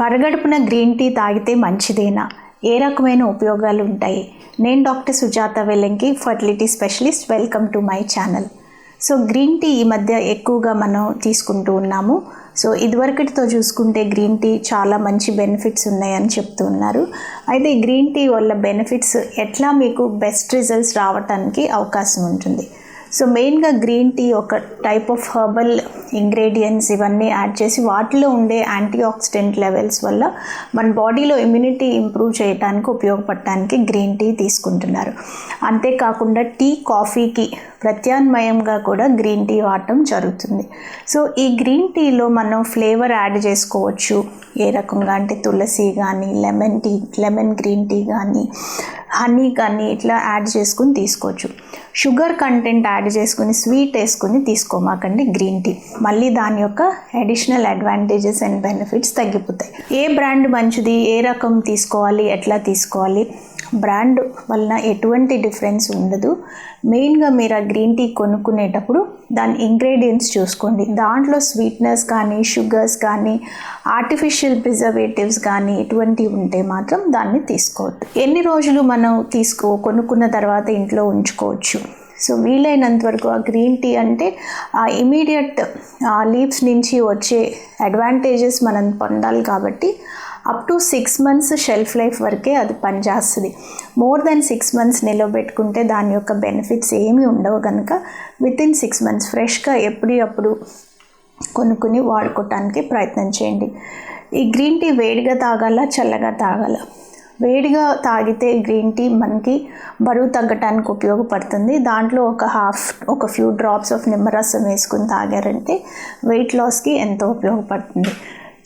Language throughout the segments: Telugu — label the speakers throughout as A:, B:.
A: పరగడుపున గ్రీన్ టీ తాగితే మంచిదేనా? ఏ రకమైన ఉపయోగాలు ఉంటాయి నేను doctor Sujatha Vellanki fertility specialist. Welcome to my channel. So green tea ఈ మధ్య ఎక్కువగా మనం తీసుకుంటూ ఉన్నాము. సో ఇదివరకటితో చూసుకుంటే గ్రీన్ టీ చాలా మంచి బెనిఫిట్స్ ఉన్నాయని చెప్తూ ఉన్నారు. అయితే ఈ గ్రీన్ టీ వల్ల బెనిఫిట్స్ ఎట్లా మీకు బెస్ట్ రిజల్ట్స్ రావటానికి అవకాశం ఉంటుంది? సో మెయిన్గా గ్రీన్ టీ ఒక టైప్ ఆఫ్ హర్బల్ ఇంగ్రీడియంట్స్ ఇవన్నీ యాడ్ చేసి వాటిలో ఉండే యాంటీ ఆక్సిడెంట్ లెవెల్స్ వల్ల మన బాడీలో ఇమ్యూనిటీ ఇంప్రూవ్ చేయడానికి ఉపయోగపడటానికి గ్రీన్ టీ తీసుకుంటున్నారు. అంతేకాకుండా టీ కాఫీకి ప్రత్యామ్నాయంగా కూడా గ్రీన్ టీ వాడటం జరుగుతుంది. సో ఈ గ్రీన్ టీలో మనం ఫ్లేవర్ యాడ్ చేసుకోవచ్చు. ఏ రకంగా అంటే తులసి కానీ lemon tea lemon green tea కానీ హనీ కానీ ఇట్లా యాడ్ చేసుకుని తీసుకోవచ్చు. షుగర్ కంటెంట్ యాడ్ చేసుకుని స్వీట్ వేసుకుని తీసుకోమాకండి గ్రీన్ టీ మళ్ళీ దాని యొక్క అడిషనల్ అడ్వాంటేజెస్ అండ్ బెనిఫిట్స్ తగ్గిపోతాయి. ఏ బ్రాండ్ మంచిది? ఏ రకం తీసుకోవాలి? ఎట్లా తీసుకోవాలి? బ్రాండ్ వలన ఎటువంటి డిఫరెన్స్ ఉండదు. మెయిన్గా మీరు ఆ గ్రీన్ టీ కొనుక్కునేటప్పుడు దాని ఇంగ్రీడియంట్స్ చూసుకోండి. దాంట్లో స్వీట్నెస్ కానీ షుగర్స్ కానీ ఆర్టిఫిషియల్ ప్రిజర్వేటివ్స్ కానీ ఇటువంటివి ఉంటే మాత్రం దాన్ని తీసుకోవద్దు. ఎన్ని రోజులు మనం తీసుకో కొనుక్కున్న తర్వాత ఇంట్లో ఉంచుకోవచ్చు. సో వీలైనంత వరకు ఆ గ్రీన్ టీ అంటే ఆ ఇమీడియట్ ఆ లీవ్స్ నుంచి వచ్చే అడ్వాంటేజెస్ మనం పొందాలి కాబట్టి up to six months shelf life వరకే అది పనిచేస్తుంది. మోర్ దెన్ సిక్స్ మంత్స్ నిలబెట్టుకుంటే దాని యొక్క బెనిఫిట్స్ ఏమీ ఉండవు కనుక విత్ ఇన్ సిక్స్ మంత్స్ ఫ్రెష్గా ఎప్పుడప్పుడు కొనుక్కుని వాడుకోవటానికి ప్రయత్నం చేయండి. ఈ గ్రీన్ టీ వేడిగా తాగాల చల్లగా తాగాల? వేడిగా తాగితే గ్రీన్ టీ మనకి బరువు తగ్గటానికి ఉపయోగపడుతుంది. దాంట్లో ఒక హాఫ్ ఒక ఫ్యూ డ్రాప్స్ ఆఫ్ నిమ్మరసం వేసుకుని తాగారంటే వెయిట్ లాస్కి ఎంతో ఉపయోగపడుతుంది.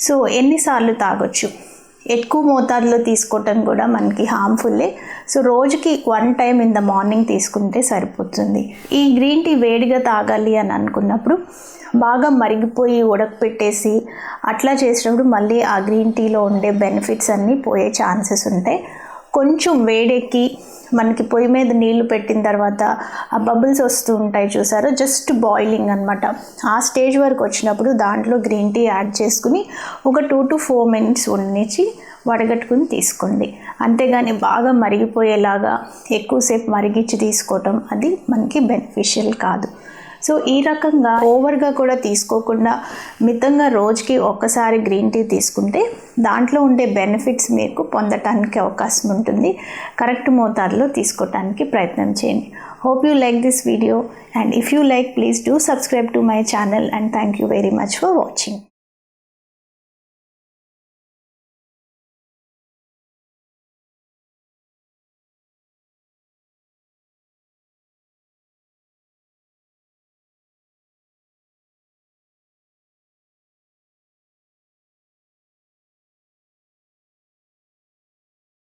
A: సో ఎన్నిసార్లు తాగొచ్చు? ఎక్కువ మోతాదులో తీసుకోవటం కూడా మనకి హార్మ్ఫుల్లే సో రోజుకి one time in the morning తీసుకుంటే సరిపోతుంది. ఈ గ్రీన్ టీ వేడిగా తాగాలి అని అనుకున్నప్పుడు బాగా మరిగిపోయి ఉడకపెట్టేసి అట్లా చేసినప్పుడు మళ్ళీ ఆ గ్రీన్ టీలో ఉండే బెనిఫిట్స్ అన్నీ పోయే ఛాన్సెస్ ఉంటాయి. కొంచెం వేడెక్కి మనకి పొయ్యి మీద నీళ్ళు పెట్టిన తర్వాత ఆ బబుల్స్ వస్తూ ఉంటాయి చూసారా? జస్ట్ బాయిలింగ్ అనమాట ఆ స్టేజ్ వరకు వచ్చినప్పుడు దాంట్లో గ్రీన్ టీ యాడ్ చేసుకుని ఒక టూ టు ఫోర్ మినిట్స్ ఉండిచి వడగట్టుకుని తీసుకోండి. అంతేగాని బాగా మరిగిపోయేలాగా ఎక్కువసేపు మరిగించి తీసుకోవటం అది మనకి బెనిఫిషియల్ కాదు. సో ఈ రకంగా ఓవర్గా కూడా తీసుకోకుండా మితంగా రోజుకి ఒక్కసారి గ్రీన్ టీ తీసుకుంటే దాంట్లో ఉండే బెనిఫిట్స్ మీకు పొందటానికి అవకాశం ఉంటుంది. కరెక్ట్ మోతాదులో తీసుకోవటానికి ప్రయత్నం చేయండి. Hope you like this video and if you like please do subscribe to my channel and thank you very much for watching